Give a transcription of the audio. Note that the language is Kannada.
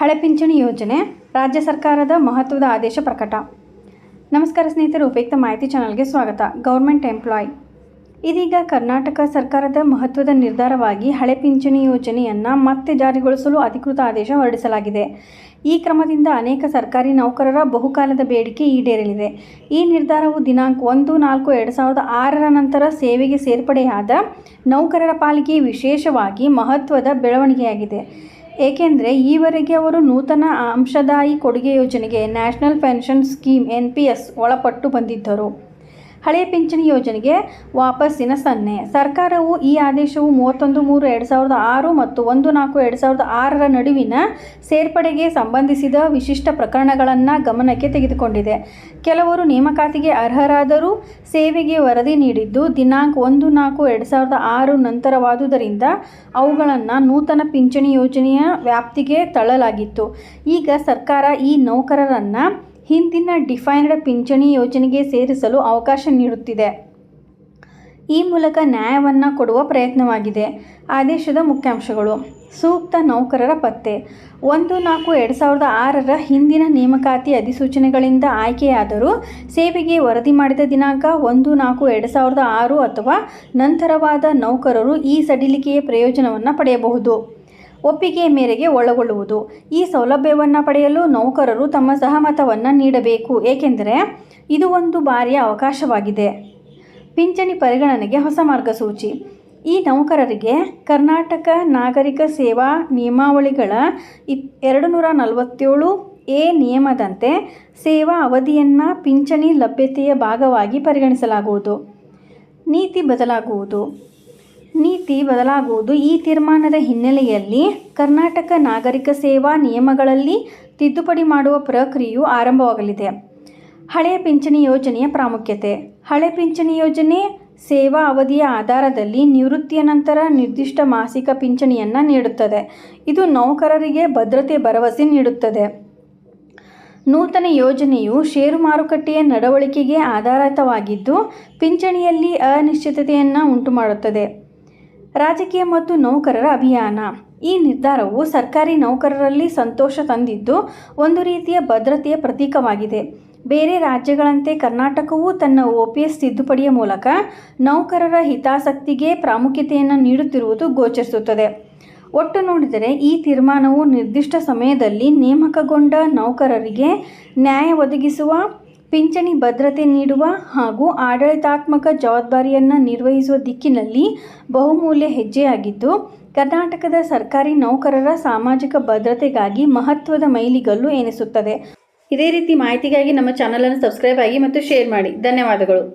ಹಳೆ ಪಿಂಚಣಿ ಯೋಜನೆ ರಾಜ್ಯ ಸರ್ಕಾರದ ಮಹತ್ವದ ಆದೇಶ ಪ್ರಕಟ. ನಮಸ್ಕಾರ ಸ್ನೇಹಿತರು, ಉಪಯುಕ್ತ ಮಾಹಿತಿ ಚಾನಲ್ಗೆ ಸ್ವಾಗತ. Government employ. ಇದೀಗ ಕರ್ನಾಟಕ ಸರ್ಕಾರದ ಮಹತ್ವದ ನಿರ್ಧಾರವಾಗಿ ಹಳೆ ಪಿಂಚಣಿ ಯೋಜನೆಯನ್ನು ಮತ್ತೆ ಜಾರಿಗೊಳಿಸಲು ಅಧಿಕೃತ ಆದೇಶ ಹೊರಡಿಸಲಾಗಿದೆ. ಈ ಕ್ರಮದಿಂದ ಅನೇಕ ಸರ್ಕಾರಿ ನೌಕರರ ಬಹುಕಾಲದ ಬೇಡಿಕೆ ಈಡೇರಲಿದೆ. ಈ ನಿರ್ಧಾರವು ದಿನಾಂಕ ಒಂದು, ನಾಲ್ಕು, ಎರಡು ಸಾವಿರದ ಆರರ ನಂತರ ಸೇವೆಗೆ ಸೇರ್ಪಡೆಯಾದ ನೌಕರರ ಪಾಲಿಗೆ ವಿಶೇಷವಾಗಿ ಮಹತ್ವದ ಬೆಳವಣಿಗೆಯಾಗಿದೆ. ಏಕೆಂದರೆ ಈವರೆಗೆ ಅವರು ನೂತನ ಅಂಶದಾಯಿ ಕೊಡುಗೆ ಯೋಜನೆಗೆ national pension scheme N P S ಒಳಪಟ್ಟು ಬಂದಿದ್ದರು. ಹಳೆಯ ಪಿಂಚಣಿ ಯೋಜನೆಗೆ ವಾಪಸ್ಸಿನ ಸನ್ನೆ. ಸರ್ಕಾರವು ಈ ಆದೇಶವು ಮೂವತ್ತೊಂದು ಮೂರು ಎರಡು ಸಾವಿರದ ಆರು ಮತ್ತು ಒಂದು ನಾಲ್ಕು ಎರಡು ಸಾವಿರದ ಆರರ ನಡುವಿನ ಸೇರ್ಪಡೆಗೆ ಸಂಬಂಧಿಸಿದ ವಿಶಿಷ್ಟ ಪ್ರಕರಣಗಳನ್ನು ಗಮನಕ್ಕೆ ತೆಗೆದುಕೊಂಡಿದೆ. ಕೆಲವರು ನೇಮಕಾತಿಗೆ ಅರ್ಹರಾದರೂ ಸೇವೆಗೆ ವರದಿ ನೀಡಿದ್ದು ದಿನಾಂಕ ಒಂದು ನಾಲ್ಕು ಎರಡು ಸಾವಿರದ ಆರು ನಂತರವಾದುದರಿಂದ ಅವುಗಳನ್ನು ನೂತನ ಪಿಂಚಣಿ ಯೋಜನೆಯ ವ್ಯಾಪ್ತಿಗೆ ತಳ್ಳಲಾಗಿತ್ತು. ಈಗ ಸರ್ಕಾರ ಈ ನೌಕರರನ್ನು ಹಿಂದಿನ ಡಿಫೈನ್ಡ್ ಪಿಂಚಣಿ ಯೋಜನೆಗೆ ಸೇರಿಸಲು ಅವಕಾಶ ನೀಡುತ್ತಿದೆ. ಈ ಮೂಲಕ ನ್ಯಾಯವನ್ನು ಕೊಡುವ ಪ್ರಯತ್ನವಾಗಿದೆ. ಆದೇಶದ ಮುಖ್ಯಾಂಶಗಳು. ಸೂಕ್ತ ನೌಕರರ ಪತ್ತೆ. ಒಂದು ನಾಲ್ಕು ಎರಡು ಸಾವಿರದ ಆರರ ಹಿಂದಿನ ನೇಮಕಾತಿ ಅಧಿಸೂಚನೆಗಳಿಂದ ಆಯ್ಕೆಯಾದರೂ ಸೇವೆಗೆ ವರದಿ ಮಾಡಿದ ದಿನಾಂಕ ಒಂದು ನಾಲ್ಕು ಎರಡು ಸಾವಿರದ ಆರು ಅಥವಾ ನಂತರವಾದ ನೌಕರರು ಈ ಸಡಿಲಿಕೆಯ ಪ್ರಯೋಜನವನ್ನು ಪಡೆಯಬಹುದು. ಒಪ್ಪಿಗೆಯ ಮೇರೆಗೆ ಒಳಗೊಳ್ಳುವುದು. ಈ ಸೌಲಭ್ಯವನ್ನು ಪಡೆಯಲು ನೌಕರರು ತಮ್ಮ ಸಹಮತವನ್ನು ನೀಡಬೇಕು. ಏಕೆಂದರೆ ಇದು ಒಂದು ಬಾರಿಯ ಅವಕಾಶವಾಗಿದೆ. ಪಿಂಚಣಿ ಪರಿಗಣನೆಗೆ ಹೊಸ ಮಾರ್ಗಸೂಚಿ. ಈ ನೌಕರರಿಗೆ ಕರ್ನಾಟಕ ನಾಗರಿಕ ಸೇವಾ ನಿಯಮಾವಳಿಗಳ ಇಪ್ ಎರಡು ನೂರ ನಲವತ್ತೇಳು ಎ ನಿಯಮದಂತೆ ಸೇವಾ ಅವಧಿಯನ್ನು ಪಿಂಚಣಿ ಲಭ್ಯತೆಯ ಭಾಗವಾಗಿ ಪರಿಗಣಿಸಲಾಗುವುದು. ನೀತಿ ಬದಲಾಗುವುದು. ನೀತಿ ಬದಲಾಗುವುದು. ಈ ತೀರ್ಮಾನದ ಹಿನ್ನೆಲೆಯಲ್ಲಿ ಕರ್ನಾಟಕ ನಾಗರಿಕ ಸೇವಾ ನಿಯಮಗಳಲ್ಲಿ ತಿದ್ದುಪಡಿ ಮಾಡುವ ಪ್ರಕ್ರಿಯೆಯು ಆರಂಭವಾಗಲಿದೆ. ಹಳೆಯ ಪಿಂಚಣಿ ಯೋಜನೆಯ ಪ್ರಾಮುಖ್ಯತೆ. ಹಳೆ ಪಿಂಚಣಿ ಯೋಜನೆ ಸೇವಾ ಅವಧಿಯ ಆಧಾರದಲ್ಲಿ ನಿವೃತ್ತಿಯ ನಂತರ ನಿರ್ದಿಷ್ಟ ಮಾಸಿಕ ಪಿಂಚಣಿಯನ್ನು ನೀಡುತ್ತದೆ. ಇದು ನೌಕರರಿಗೆ ಭದ್ರತೆ ಭರವಸೆ ನೀಡುತ್ತದೆ. ನೂತನ ಯೋಜನೆಯು ಷೇರು ಮಾರುಕಟ್ಟೆಯ ನಡವಳಿಕೆಗೆ ಆಧಾರಿತವಾಗಿದ್ದು, ಪಿಂಚಣಿಯಲ್ಲಿ ಅನಿಶ್ಚಿತತೆಯನ್ನು ಉಂಟುಮಾಡುತ್ತದೆ. ರಾಜಕೀಯ ಮತ್ತು ನೌಕರರ ಅಭಿಯಾನ. ಈ ನಿರ್ಧಾರವು ಸರ್ಕಾರಿ ನೌಕರರಲ್ಲಿ ಸಂತೋಷ ತಂದಿದ್ದು ಒಂದು ರೀತಿಯ ಭದ್ರತೆಯ ಪ್ರತೀಕವಾಗಿದೆ. ಬೇರೆ ರಾಜ್ಯಗಳಂತೆ ಕರ್ನಾಟಕವೂ ತನ್ನ ಒ ಪಿ ಎಸ್ ತಿದ್ದುಪಡಿಯ ಮೂಲಕ ನೌಕರರ ಹಿತಾಸಕ್ತಿಗೆ ಪ್ರಾಮುಖ್ಯತೆಯನ್ನು ನೀಡುತ್ತಿರುವುದು ಗೋಚರಿಸುತ್ತದೆ. ಒಟ್ಟು ನೋಡಿದರೆ ಈ ತೀರ್ಮಾನವು ನಿರ್ದಿಷ್ಟ ಸಮಯದಲ್ಲಿ ನೇಮಕಗೊಂಡ ನೌಕರರಿಗೆ ನ್ಯಾಯ ಒದಗಿಸುವ ಪಿಂಚಣಿ ಭದ್ರತೆ ನೀಡುವ ಹಾಗೂ ಆಡಳಿತಾತ್ಮಕ ಜವಾಬ್ದಾರಿಯನ್ನು ನಿರ್ವಹಿಸುವ ದಿಕ್ಕಿನಲ್ಲಿ ಬಹುಮೂಲ್ಯ ಹೆಜ್ಜೆಯಾಗಿದ್ದು, ಕರ್ನಾಟಕದ ಸರ್ಕಾರಿ ನೌಕರರ ಸಾಮಾಜಿಕ ಭದ್ರತೆಗಾಗಿ ಮಹತ್ವದ ಮೈಲಿಗಲ್ಲು ಎನಿಸುತ್ತದೆ. ಇದೇ ರೀತಿ ಮಾಹಿತಿಗಾಗಿ ನಮ್ಮ ಚಾನಲನ್ನು ಸಬ್ಸ್ಕ್ರೈಬ್ ಆಗಿ ಮತ್ತು ಶೇರ್ ಮಾಡಿ. ಧನ್ಯವಾದಗಳು.